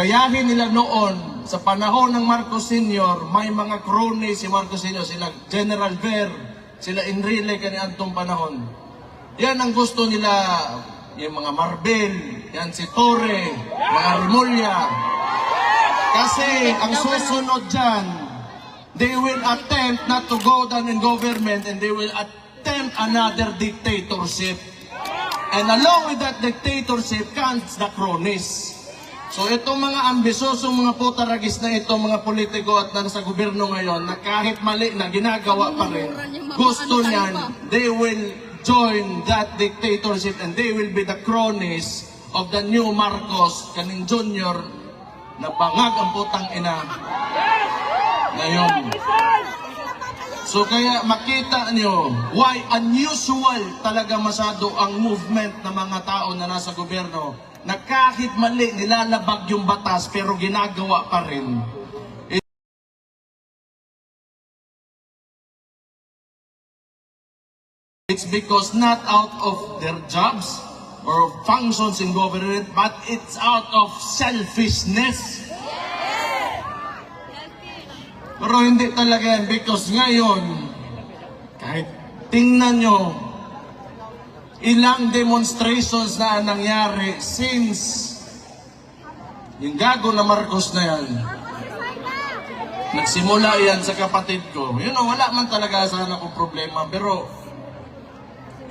gayahin nila noon sa panahon ng Marcos Sr., may mga crony si Marcos Sr., sila General Ver, sila Enrile kani antong panahon. Yan ang gusto nila, yung mga Marbel, yan si Torre, mga Remulla. Kasi ang susunod dyan, they will attempt not to go down in government and they will attempt another dictatorship. And along with that dictatorship comes the cronies. So itong mga ambisosong mga putaragis na ito, mga politiko at nasa gobyerno ngayon, na kahit mali na ginagawa pa rin, gusto niyan, they will join that dictatorship and they will be the cronies of the new Marcos, kaning Junior, na bangag ang putang ina ngayon. So kaya makita niyo why unusual talaga masado ang movement ng mga tao na nasa gobyerno na kahit mali nilalabag yung batas pero ginagawa pa rin. It's because not out of their jobs or functions in government, but it's out of selfishness. Pero hindi talaga yan because ngayon, kahit tingnan nyo, ilang demonstrations na nangyari since yung gago na Marcos na yan. Nagsimula yan sa kapatid ko. Yun know, wala man talaga sana akong problema. Pero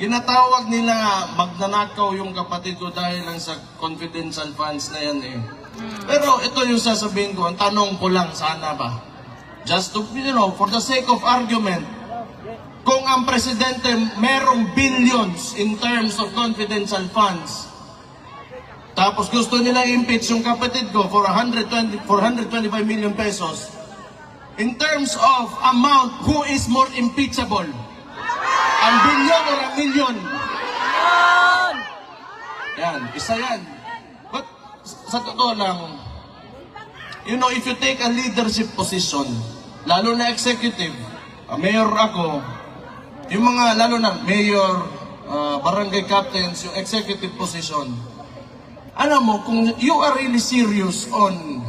ginatawag nila magnanakaw yung kapatid ko dahil lang sa confidential funds na yan eh. Pero ito yung sasabihin ko, ang tanong ko lang sana ba? Just to, you know, for the sake of argument, kung ang presidente merong billions in terms of confidential funds, tapos gusto nila impeach yung kapatid ko for 120, 425 million pesos, in terms of amount, who is more impeachable? Ang billion or ang million? Yan, isa yan. But sa totoo lang, you know, if you take a leadership position, lalo na executive, uh, mayor ako, yung mga, lalo na mayor, uh, barangay captains, yung executive position, alam mo, kung you are really serious on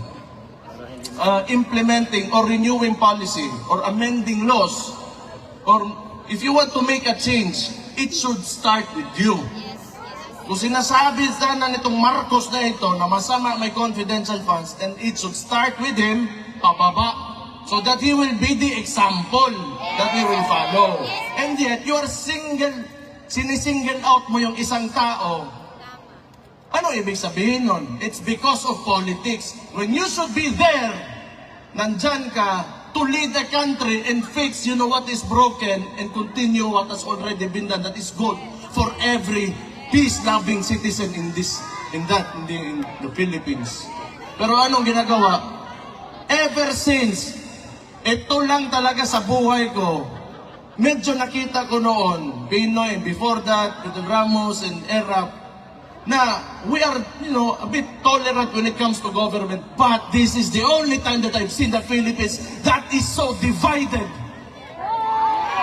uh, implementing or renewing policy or amending laws, or if you want to make a change, it should start with you. Kung sinasabi sana nitong Marcos na ito na masama may confidential funds, then it should start with him, pababa. So that he will be the example that we will follow. And yet, you are single, sinisingle out mo yung isang tao. Ano ibig sabihin nun? It's because of politics. When you should be there, nandyan ka to lead the country and fix, you know, what is broken and continue what has already been done that is good for every peace-loving citizen in this, in that, in the, in the Philippines. Pero anong ginagawa? Ever since, ito lang talaga sa buhay ko, medyo nakita ko noon, Pinoy, before that, with the Ramos and Erap, na we are, you know, a bit tolerant when it comes to government, but this is the only time that I've seen the Philippines that is so divided.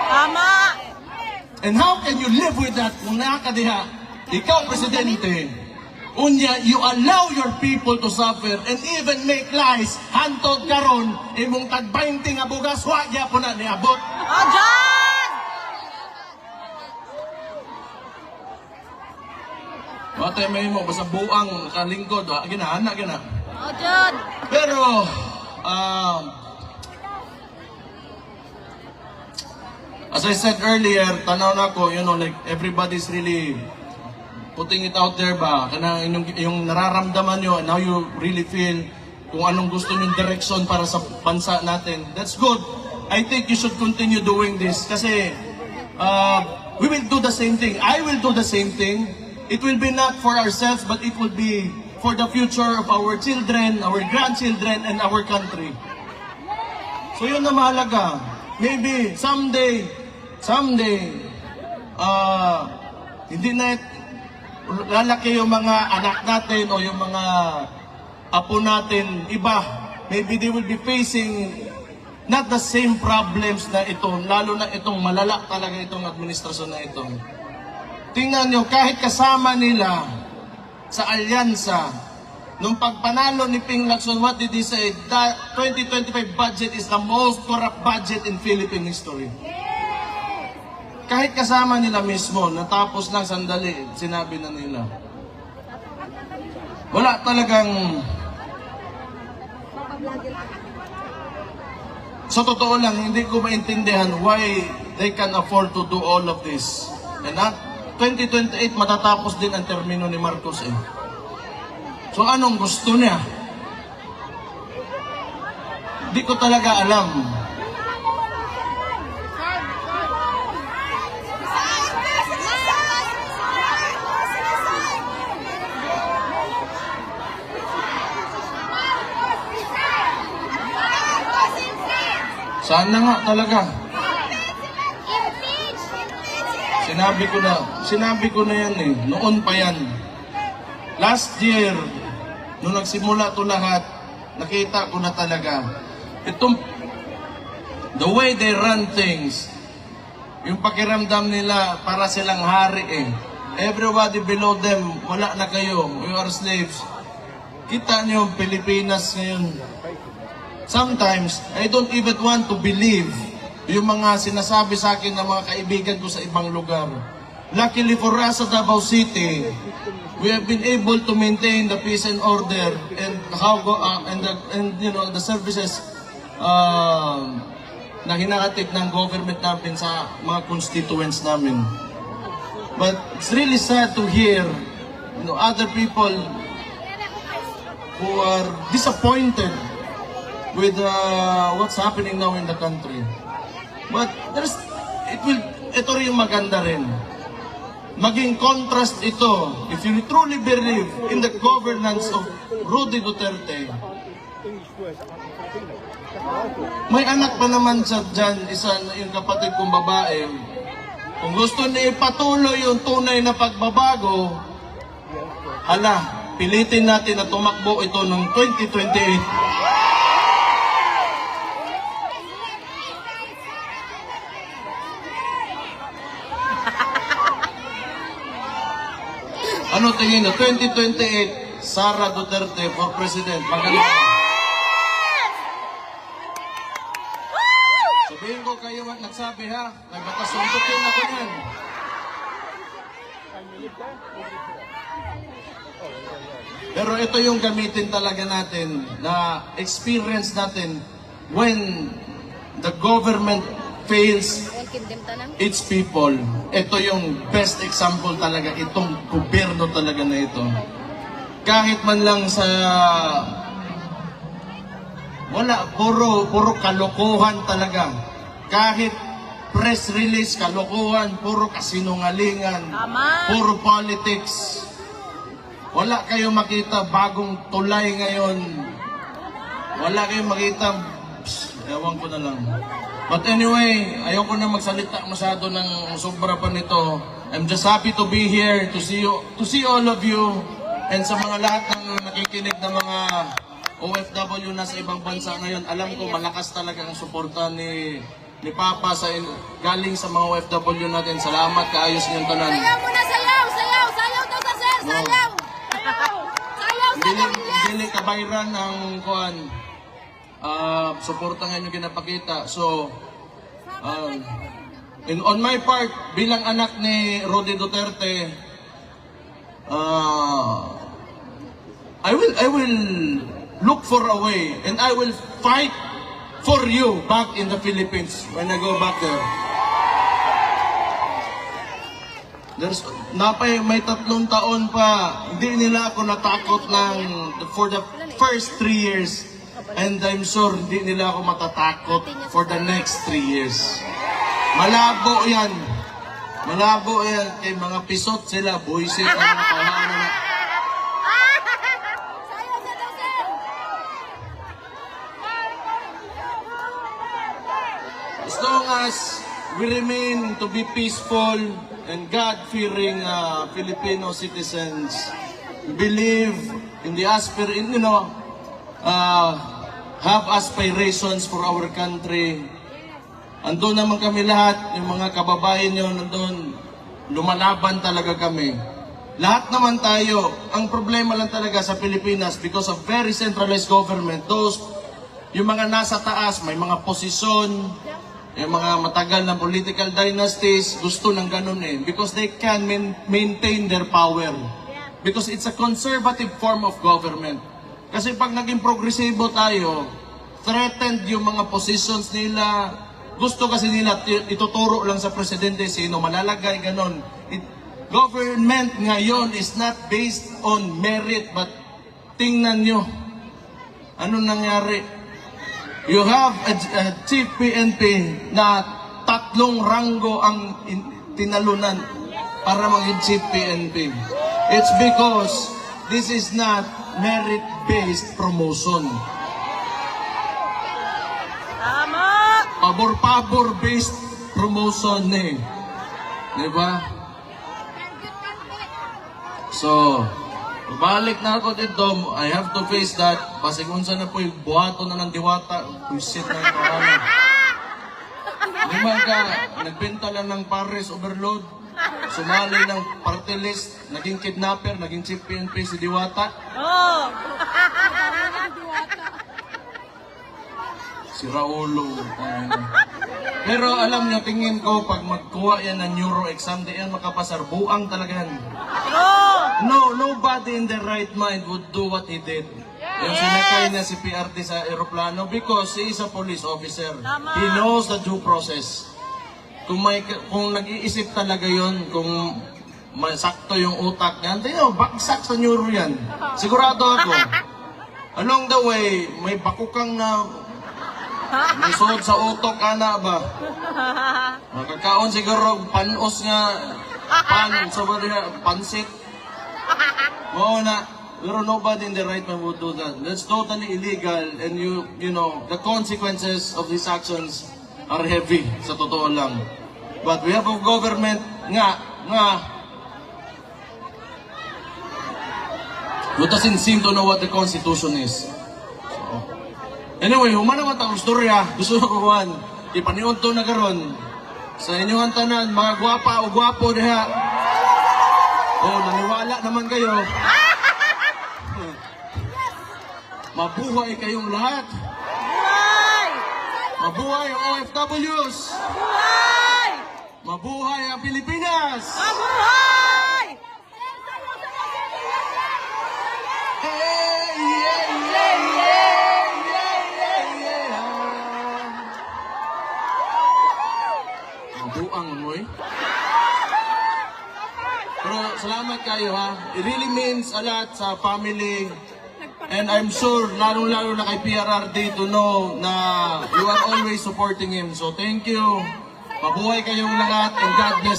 Tama! And how can you live with that kung nakakadiha? Ikaw, Presidente, unya, you allow your people to suffer and even make lies. Hantod karon imong tag-20 nga bugas, wa gyapon na niabot. O, dyan! Wate may mo, basta buang kalingkod, wa, ginahana, gina. O, dyan! Pero, um, as I said earlier, tanaw na ko, you know, like everybody's really putting it out there ba, kana yung, yung nararamdaman nyo, and how you really feel, kung anong gusto yung direction para sa bansa natin. That's good. I think you should continue doing this kasi uh, we will do the same thing. I will do the same thing. It will be not for ourselves, but it will be for the future of our children, our grandchildren, and our country. So yun na mahalaga. Maybe someday, someday, uh, hindi na lalaki yung mga anak natin o yung mga apo natin, iba. Maybe they will be facing not the same problems na ito, lalo na itong malala talaga itong administrasyon na ito. Tingnan nyo, kahit kasama nila sa alyansa, nung pagpanalo ni Ping Lacson, what did he say? The 2025 budget is the most corrupt budget in Philippine history. Kahit kasama nila mismo, natapos lang sandali, sinabi na nila. Wala talagang... Sa totoo lang, hindi ko maintindihan why they can afford to do all of this. And at 2028, matatapos din ang termino ni Marcos eh. So anong gusto niya? Hindi ko talaga alam. Sana nga talaga. Sinabi ko na, sinabi ko na yan eh. Noon pa yan. Last year, nung nagsimula to lahat, nakita ko na talaga. Itong, the way they run things, yung pakiramdam nila para silang hari eh. Everybody below them, wala na kayo. You are slaves. Kita niyo Pilipinas ngayon. Sometimes, I don't even want to believe yung mga sinasabi sa akin ng mga kaibigan ko sa ibang lugar. Luckily for us at Davao City, we have been able to maintain the peace and order and how go uh, and the and you know the services uh, na hinahatid ng government namin sa mga constituents namin. But it's really sad to hear you know other people who are disappointed with uh, what's happening now in the country. But there's, it will, ito rin yung maganda rin. Maging contrast ito, if you truly believe in the governance of Rudy Duterte, may anak pa naman siya dyan, isa yung kapatid kong babae. Kung gusto niya ipatuloy yung tunay na pagbabago, hala, pilitin natin na tumakbo ito ng 2028. Ano tingin na? 2028, Sara Duterte for President. Magaling. Sabihin ko kayo ang nagsabi ha. Nagpatasuntukin ako yan. Pero ito yung gamitin talaga natin na experience natin when the government fails its people. Ito yung best example talaga, itong gobyerno talaga na ito. Kahit man lang sa wala, puro, puro kalokohan talaga. Kahit press release, kalokohan, puro kasinungalingan, Tama. puro politics. Wala kayong makita bagong tulay ngayon. Wala kayong makita, pss, ewan ko na lang. But anyway, ayoko na magsalita masyado ng sobra pa nito. I'm just happy to be here to see you, to see all of you and sa mga lahat ng nakikinig na mga OFW na sa ibang bansa ngayon. Alam ko malakas talaga ang suporta ni ni Papa sa galing sa mga OFW natin. Salamat kaayos niyong tanan. Sayaw muna, sayaw! Sayaw! Sayaw daw sa sir! Sayaw! Sayaw sa Dili, Gabriel! dili kabayran ang kuan. Ah, suporta nga yung ginapakita. So, um, in, on my part, bilang anak ni Rodi Duterte, ah, I will, I will look for a way and I will fight for you back in the Philippines when I go back there. There's, napay, may tatlong taon pa, hindi nila ako natakot ng for the first three years. And I'm sure hindi nila ako matatakot for the next three years. Malabo yan. Malabo yan. Kay mga pisot sila, buisit ang mga kahanan na. As long as we remain to be peaceful and God-fearing uh, Filipino citizens, believe in the aspir, in, you know, uh, have aspirations for our country. Andun naman kami lahat, yung mga kababayan nyo nandun, lumalaban talaga kami. lahat naman tayo, ang problema lang talaga sa Pilipinas because of very centralized government, those, yung mga nasa taas, may mga posisyon, yung mga matagal na political dynasties, gusto ng ganun eh. Because they can main- maintain their power. Because it's a conservative form of government. Kasi pag naging progresibo tayo, threatened yung mga positions nila, gusto kasi nila ituturo lang sa presidente sino malalagay, ganon. It, government ngayon is not based on merit, but tingnan nyo, ano nangyari? You have a, a chief PNP na tatlong ranggo ang in- tinalunan para maging chief PNP. It's because this is not merit-based promotion. Tama! Pabor-pabor based promotion eh. Di ba? So, balik na ako dito, I have to face that. Basig unsa na po yung buhato na ng diwata. Puisit na yung ano. Lima ka, nagbenta lang ng Paris overload. Sumali ng party list, naging kidnapper, naging chief PNP si Diwata. Oh! Si Raulo. Pero alam niyo, tingin ko, pag magkuha yan ng neuro exam, di yan makapasar. Buang talaga yan. True! No, nobody in their right mind would do what he did. Yung sinakay niya si PRT sa aeroplano because he is a police officer. He knows the due process. Kung may kung nag-iisip talaga yon kung masakto yung utak niya, hindi nyo, bagsak sa neuro yan. Sigurado ako. Along the way, may bakukang na may suot sa utok ana ba? Makakaon siguro panos nga pan sa pansit. Oo na. Pero nobody in the right mind would do that. That's totally illegal and you you know, the consequences of these actions are heavy sa totoo lang. But we have a government nga nga who doesn't seem to know what the constitution is. Anyway, humana man taong storya. Gusto ko kuhan. Ipaniun to na karon. Sa inyong tanan, mga gwapa o gwapo diha. Oh, naniwala naman kayo. Mabuhay kayong lahat. Buhay! Mabuhay ang OFWs. Buhay! Mabuhay ang Pilipinas. Mabuhay! Hey, yeah, yeah, yeah, yeah, yeah, yeah. Mabuang mo eh. Pero salamat kayo ha. It really means a lot sa family. And I'm sure, lalong-lalo na kay PRRD to know na you are always supporting him. So thank you. Mabuhay kayong lahat and God bless.